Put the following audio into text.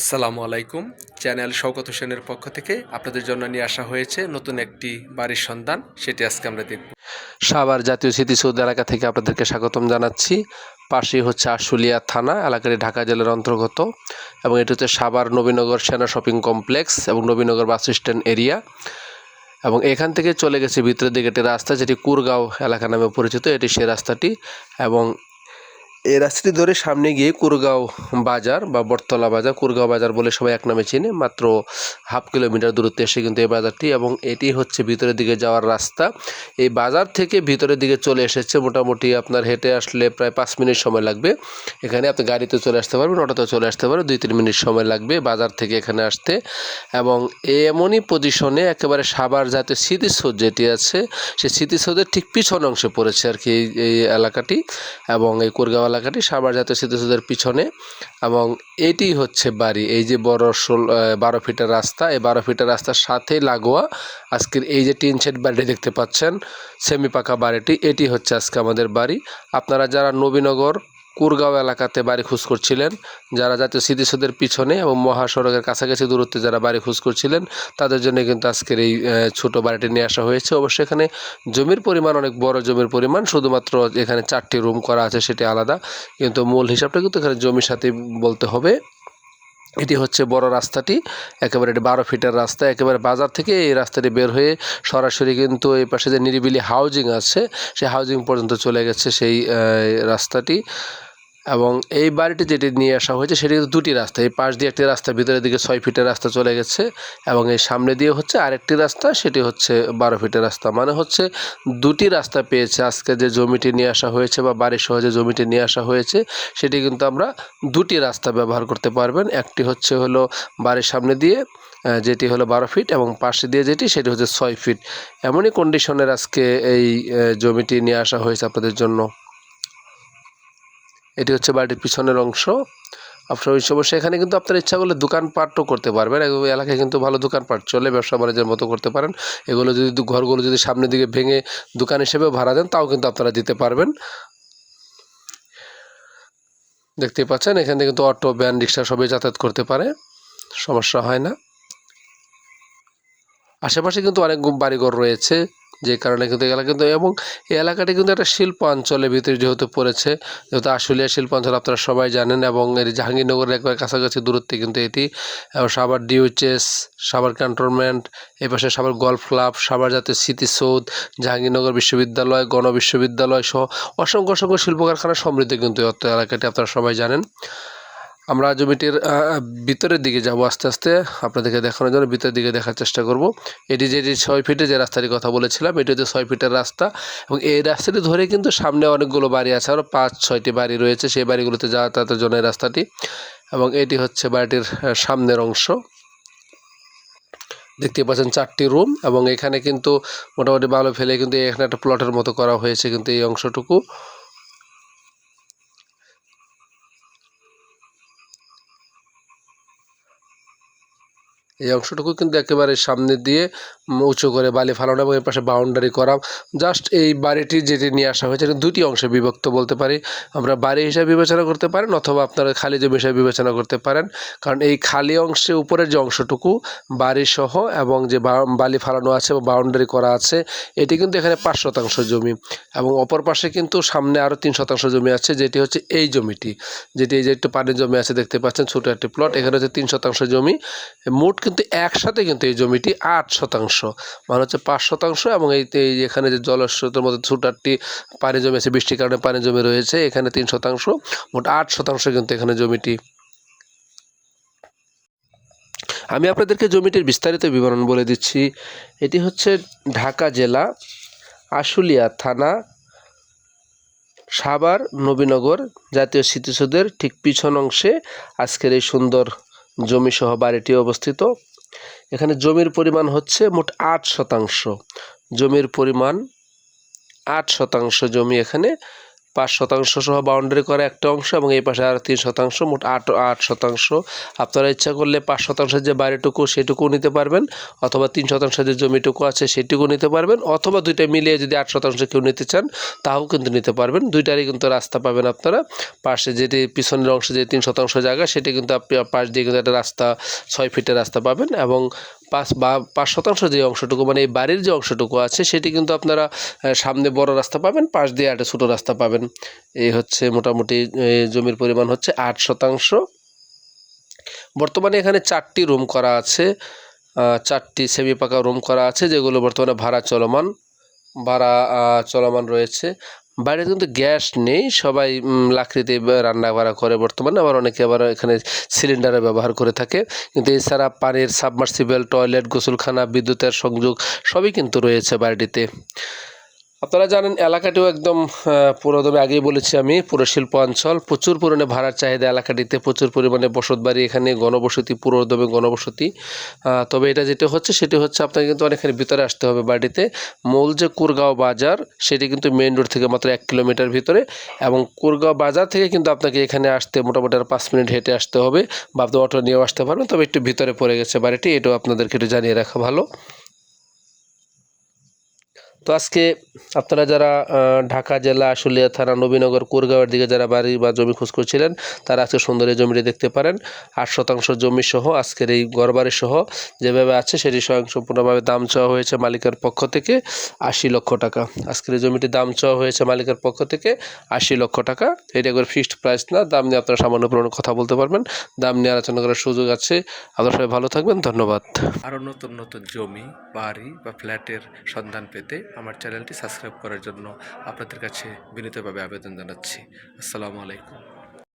আসসালামু আলাইকুম। চ্যানেল শওকত হোসেনের পক্ষ থেকে আপনাদের জন্য নিয়ে আসা হয়েছে নতুন একটি বাড়ির সন্ধান। সেটি আজকে আমরা দেখব। সাভার জাতীয় স্মৃতিসৌধ এলাকা থেকে আপনাদেরকে স্বাগতম জানাচ্ছি। পাশেই হচ্ছে আশুলিয়া থানা, এলাকাটি ঢাকা জেলার অন্তর্গত এবং এটি হচ্ছে সাভার নবীনগর সেনা শপিং কমপ্লেক্স এবং নবীনগর বাস স্ট্যান্ড এরিয়া। এবং এখান থেকে চলে গেছে ভিতরের দিকে একটি রাস্তা, যেটি কুরগাঁও এলাকা নামে পরিচিত। এটি সেই রাস্তাটি এবং এই রাস্তাটি ধরে সামনে গিয়ে কুরগাঁও বাজার বা বটতলা বাজার, কুরগাঁও বাজার বলে সবাই এক নামে চিনে, মাত্র হাফ কিলোমিটার দূরত্বে এসে কিন্তু এই বাজারটি এবং এটি হচ্ছে ভিতরের দিকে যাওয়ার রাস্তা। এই বাজার থেকে ভিতরের দিকে চলে এসেছে, মোটামুটি আপনার হেঁটে আসলে প্রায় পাঁচ মিনিট সময় লাগবে। এখানে আপনি গাড়িতে চলে আসতে পারবেন অটোতে চলে আসতে পারবেন, দুই তিন মিনিট সময় লাগবে বাজার থেকে এখানে আসতে। এবং এমনই পজিশনে একেবারে সাবার জাতীয় স্মৃতিসৌধ যেটি আছে, সেই স্মৃতিসৌধের ঠিক পিছন অংশে পড়েছে আর কি এই এলাকাটি। এবং এই কুরগাঁও এলাকাটি সাবার জাতীয় স্মৃতিসৌধের পিছনে এবং এটি হচ্ছে বাড়ি। এই যে বড় ষোল বারো ফিটের রাস্তা, এই বারো ফিটের রাস্তার সাথে লাগোয়া আজকের এই যে টিন শেড বাড়িটি দেখতে পাচ্ছেন, সেমি পাকা বাড়িটি, এটি হচ্ছে আজকে আমাদের বাড়ি। আপনারা যারা নবীনগর কুরগাঁও এলাকাতে বাড়ি খোঁজ করছিলেন। যারা জাতীয় স্মৃতিসৌধের পিছনে এবং মহাসড়কের কাছাকাছি দূরত্বে যারা বাড়ি খোঁজ করছিলেন, তাদের জন্য কিন্তু আজকের এই ছোট বাড়িটি নিয়ে আসা হয়েছে। অবশ্যই এখানে জমির পরিমাণ অনেক বড় জমির পরিমাণ, শুধুমাত্র এখানে চারটি রুম করা আছে, সেটি আলাদা। কিন্তু মূল হিসাবটা কিন্তু এখানে জমির সাথে বলতে হবে। এটি হচ্ছে বড় রাস্তাটি, একেবারে বারো ফিটের রাস্তা। একেবারে বাজার থেকে এই রাস্তাটি বের হয়ে সরাসরি কিন্তু এই পাশে যে নিরিবিলি হাউজিং আছে, সেই হাউজিং পর্যন্ত চলে গেছে সেই রাস্তাটি। এবং এই বাড়িটি যেটি নিয়ে আসা হয়েছে, সেটি কিন্তু দুটি রাস্তা। এই পাশ দিয়ে একটি রাস্তা, ভিতরের দিকে ছয় ফিটের রাস্তা চলে গেছে এবং এই সামনে দিয়ে হচ্ছে আরেকটি রাস্তা, সেটি হচ্ছে বারো ফিটের রাস্তা। মানে হচ্ছে দুটি রাস্তা পেয়েছে। আজকে যে জমিটি নিয়ে আসা হয়েছে বা বাড়ির সহজে জমিটি নিয়ে আসা হয়েছে, সেটি কিন্তু আমরা দুটি রাস্তা ব্যবহার করতে পারবেন। একটি হচ্ছে হলো বাড়ির সামনে দিয়ে যেটি হলো বারো ফিট এবং পাশে দিয়ে যেটি, সেটি হচ্ছে ছয় ফিট। এমনই কন্ডিশনের আজকে এই জমিটি নিয়ে আসা হয়েছে আপনাদের জন্য। এটি হচ্ছে বাড়িটির পিছনের অংশ। আপনার ওই সমস্যা, এখানে কিন্তু আপনার ইচ্ছা করলে দোকানপাটও করতে পারবেন। এলাকায় কিন্তু ভালো দোকানপাট চলে, ব্যবসা বাণিজ্যের মতো করতে পারেন। এগুলো যদি ঘরগুলো যদি সামনের দিকে ভেঙে দোকান হিসেবেও ভাড়া দেন, তাও কিন্তু আপনারা দিতে পারবেন। দেখতেই পাচ্ছেন, এখানে কিন্তু অটো, ভ্যান, রিক্সা সবই যাতায়াত করতে পারে। সমস্যা হয় না। আশেপাশে কিন্তু অনেক বাড়িঘর রয়েছে। যে কারণে কিন্তু এলাকা কিন্তু, এবং এই এলাকাটি কিন্তু একটা শিল্প অঞ্চলের ভিতরে যেহেতু পড়েছে, যেহেতু আশুলিয়া শিল্প অঞ্চল আপনারা সবাই জানেন, এবং এর জাহাঙ্গীরনগরের একবার কাছাকাছি দূরত্বে কিন্তু এটি, এবং সাভার ডিউচেস সাভার ক্যান্টনমেন্ট, এই পাশে সাভার গল্ফ ক্লাব সাবার জাতীয় স্মৃতিসৌধ, জাহাঙ্গীরনগর বিশ্ববিদ্যালয় গণ বিশ্ববিদ্যালয় সহ অসংখ্য অসংখ্য শিল্প কারখানা সমৃদ্ধ কিন্তু এলাকাটি আপনারা সবাই জানেন। আমরা জমিটির ভিতরের দিকে যাব আস্তে আস্তে। আপনাদেরকে দেখানোর জন্য ভিতরের দিকে দেখার চেষ্টা করব। এটি যেটি ছয় ফিটে যে রাস্তাটির কথা বলেছিলাম, এটি হচ্ছে ছয় ফিটের রাস্তা। এবং এই রাস্তাটি ধরে কিন্তু সামনে অনেকগুলো বাড়ি আছে। আরও পাঁচ, ছয়টি বাড়ি রয়েছে। সেই বাড়িগুলোতে যাতায়াতের জন্য রাস্তাটি। এবং এটি হচ্ছে বাড়িটির সামনের অংশ। দেখতে পাচ্ছেন চারটি রুম। এবং এখানে কিন্তু মোটামুটি ভালো ফেলে কিন্তু এখানে একটা প্লটের মতো করা হয়েছে কিন্তু এই অংশটুকু। এই অংশটুকু কিন্তু একেবারে সামনে দিয়ে উঁচু করে বালি ফালানো এবং এর পাশে বাউন্ডারি করা। জাস্ট এই বাড়িটি যেটি নিয়ে আসা হয়েছে দুটি অংশে বিভক্ত বলতে পারি। আমরা বাড়ি হিসাবে বিবেচনা করতে পারেন অথবা আপনারা খালি জমি হিসাবে বিবেচনা করতে পারেন। কারণ এই খালি অংশে উপরের যে অংশটুকু, বাড়িসহ এবং যে বালি ফালানো আছে বা বাউন্ডারি করা আছে, এটি কিন্তু এখানে পাঁচ শতাংশ জমি। এবং অপর পাশে কিন্তু সামনে আরও তিন শতাংশ জমি আছে, যেটি হচ্ছে এই জমিটি। যেটি এই যে একটু পানির জমি আছে, দেখতে পাচ্ছেন, ছোটো একটি প্লট এখানে হচ্ছে তিন শতাংশ জমি। মোট কিন্তু একসাথে কিন্তু এই জমিটি আট শতাংশ। মানে হচ্ছে পাঁচ শতাংশ এবং এই এখানে যে জলস্রোতের মধ্যে ছোট একটি পানি জমি আছে, বৃষ্টির কারণে পানি জমি রয়েছে, এখানে তিন শতাংশ। মোট আট শতাংশ কিন্তু এখানে জমিটি। আমি আপনাদেরকে জমিটির বিস্তারিত বিবরণ বলে দিচ্ছি। এটি হচ্ছে ঢাকা জেলা আশুলিয়া থানা, সাভার, নবীনগর জাতীয় স্মৃতিসৌধের ঠিক পিছন অংশে। আজকের এই সুন্দর জমিসহ বাড়িটি অবস্থিত। এখানে জমির পরিমাণ হচ্ছে মোট আট শতাংশ। জমির পরিমাণ আট শতাংশ জমি এখানে পাঁচ শতাংশ সহ বাউন্ডারি করা একটা অংশ এবং এই পাশে আর তিন শতাংশ, মোট আট আট শতাংশ। আপনারা ইচ্ছা করলে পাঁচ শতাংশের যে বাড়িটুকু সেটুকু নিতে পারবেন অথবা তিন শতাংশের যে জমিটুকু আছে সেটুকু নিতে পারবেন অথবা দুইটা মিলিয়ে যদি আট শতাংশ কেউ নিতে চান, তাও কিন্তু নিতে পারবেন। দুইটারই কিন্তু রাস্তা পাবেন আপনারা। পাশে যেটি পিছনের অংশে যে তিন শতাংশ জায়গা, সেটি কিন্তু আপনি পাশ দিয়ে কিন্তু একটা রাস্তা, ছয় ফিটের রাস্তা পাবেন এবং পাঁচ বা পাঁচ শতাংশ যে অংশটুকু মানে এই বাড়ির যে অংশটুকু আছে, সেটি কিন্তু আপনারা সামনে বড় রাস্তা পাবেন, পাশ দিয়ে একটা ছোটো রাস্তা পাবেন। এই হচ্ছে মোটামুটি জমির পরিমাণ হচ্ছে আট শতাংশ। বর্তমানে এখানে চারটি রুম করা আছে চারটি সেমি পাকা রুম করা আছে, যেগুলো বর্তমানে ভাড়া চলমান ভাড়া চলমান রয়েছে। বাইরে কিন্তু গ্যাস নেই, সবাই লাকড়িতে রান্না বাড়া করে বর্তমানে, আবার অনেকে আবার এখানে সিলিন্ডারে ব্যবহার করে থাকে। কিন্তু এছাড়া পানির, সাবমার্সিবল, টয়লেট, গোসলখানা, বিদ্যুতের সংযোগ সবই কিন্তু রয়েছে বাড়িটিতে। আপনারা জানেন এলাকাটিও একদম পুরোদমে আগেই বলেছি আমি, পুরো শিল্প অঞ্চল। প্রচুর পরিমাণে ভাড়ার চাহিদা এলাকাটিতে, প্রচুর পরিমাণে বসত বাড়ি এখানে, গণবসতি পুরোদমে গণবসতি। তবে এটা যেটা হচ্ছে, সেটি হচ্ছে আপনাকে কিন্তু অনেকখানি ভিতরে আসতে হবে বাড়িতে। মূল যে কুরগাঁও বাজার, সেটি কিন্তু মেইন রোড থেকে মাত্র এক কিলোমিটার ভিতরে এবং কুরগাঁও বাজার থেকে কিন্তু আপনাকে এখানে আসতে মোটামুটি আর পাঁচ মিনিট হেঁটে আসতে হবে বা আপনি অটো নিয়েও আসতে পারবেন, তবে একটু ভিতরে পড়ে গেছে বাড়িটি, এটাও আপনাদেরকে একটু জানিয়ে রাখা ভালো। তো আজকে আপনারা যারা ঢাকা জেলা আশুলিয়া থানা নবীনগর কুরগাঁওয়ের দিকে যারা বাড়ি বা জমি খোঁজ করছিলেন, তারা আজকে সুন্দর এই জমিটি দেখতে পারেন। আট শতাংশ জমি সহ, আজকের এই গড়বাড়ি সহ যেভাবে আছে, সেটি স্বয়ং সম্পূর্ণভাবে দাম চাওয়া হয়েছে মালিকের পক্ষ থেকে আশি লক্ষ টাকা। আজকের এই জমিটির দাম চাওয়া হয়েছে মালিকের পক্ষ থেকে আশি লক্ষ টাকা। এটা একবার ফিক্সড প্রাইস না, দাম নিয়ে আপনারা সামান্য পরিমাণে কথা বলতে পারবেন। দাম নিয়ে আলোচনা করার সুযোগ আছে। আপনারা সবাই ভালো থাকবেন, ধন্যবাদ। আরও নতুন নতুন জমি, বাড়ি বা ফ্ল্যাটের সন্ধান পেতে আমার চ্যানেলটি সাবস্ক্রাইব করার জন্য আপনাদের কাছে বিনীতভাবে আবেদন জানাচ্ছি। আসসালামু আলাইকুম।